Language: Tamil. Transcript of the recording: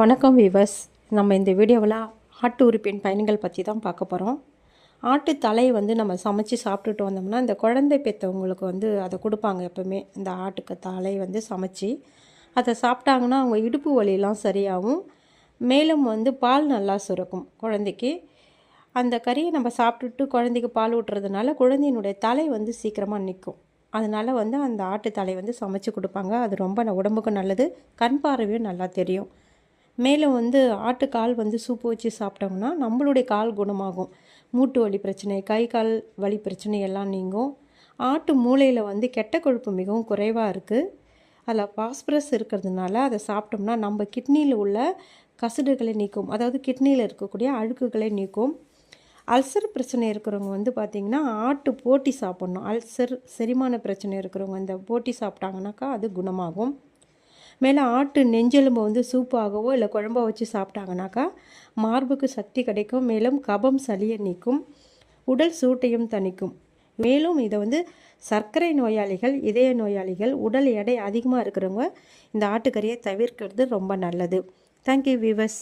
வணக்கம் வீவர்ஸ் நம்ம இந்த வீடியோவில் ஆட்டு உறுப்பின் பயன்கள் பற்றி தான் பார்க்க போகிறோம். ஆட்டு தலை வந்து நம்ம சமைச்சு சாப்பிட்டுட்டு வந்தோம்னா இந்த குழந்தை பெற்றவங்களுக்கு வந்து அதை கொடுப்பாங்க எப்போவுமே. இந்த ஆட்டுக்கு தலை வந்து சமைச்சு அதை சாப்பிட்டாங்கன்னா அவங்க இடுப்பு வலியெல்லாம் சரியாகும். மேலும் வந்து பால் நல்லா சுரக்கும் குழந்தைக்கு. அந்த கறியை நம்ம சாப்பிட்டுட்டு குழந்தைக்கு பால் ஊட்டுறதுனால குழந்தையினுடைய தலை வந்து சீக்கிரமாக நிற்கும். அதனால் வந்து அந்த ஆட்டு தலை வந்து சமைச்சு கொடுப்பாங்க. அது ரொம்ப உடம்புக்கு நல்லது. கண் பார்வையும் நல்லா தெரியும். மேலும் வந்து ஆட்டுக்கால் வந்து சூப்பு வச்சு சாப்பிட்டோம்னா நம்மளுடைய கால் குணமாகும். மூட்டு வலி பிரச்சனை கை கால் வலி பிரச்சனை எல்லாம் நீங்கும். ஆட்டு மூளையில் வந்து கெட்ட கொழுப்பு மிகவும் குறைவாக இருக்குது அதில் பாஸ்பரஸ் இருக்கிறதுனால அதை சாப்பிட்டோம்னா நம்ம கிட்னியில் உள்ள கசடுகளை நீக்கும். அதாவது கிட்னியில் இருக்கக்கூடிய அழுக்குகளை நீக்கும். அல்சர் பிரச்சனை இருக்கிறவங்க வந்து பார்த்திங்கன்னா ஆட்டு போட்டி சாப்பிட்ணும். அல்சர் செரிமான பிரச்சனை இருக்கிறவங்க இந்த போட்டி சாப்பிட்டாங்கனாக்கா அது குணமாகும். மேலே ஆட்டு நெஞ்செலும்பை வந்து சூப்பாகவோ இல்லை குழம்போ வச்சு சாப்பிட்டாங்கனாக்கா மார்புக்கு சக்தி கிடைக்கும் மேலும் கபம் சளியை நீக்கும் உடல் சூட்டையும் தணிக்கும். மேலும் இதை வந்து சர்க்கரை நோயாளிகள் இதய நோயாளிகள் உடல் எடை அதிகமாக இருக்கிறவங்க இந்த ஆட்டுக்கறியை தவிர்க்கிறது ரொம்ப நல்லது. தேங்க்யூ விவஸ்